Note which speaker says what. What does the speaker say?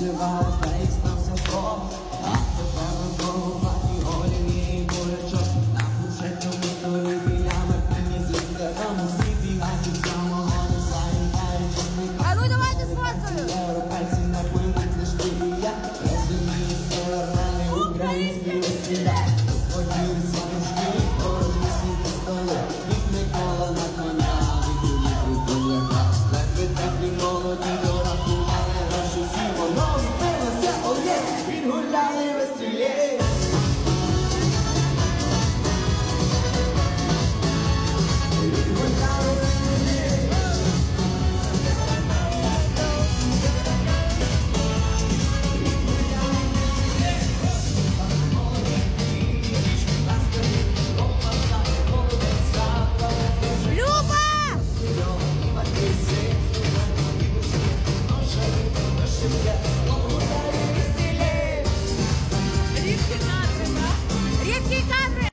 Speaker 1: Жива та й стався Бог, а до повеселее. Yeah.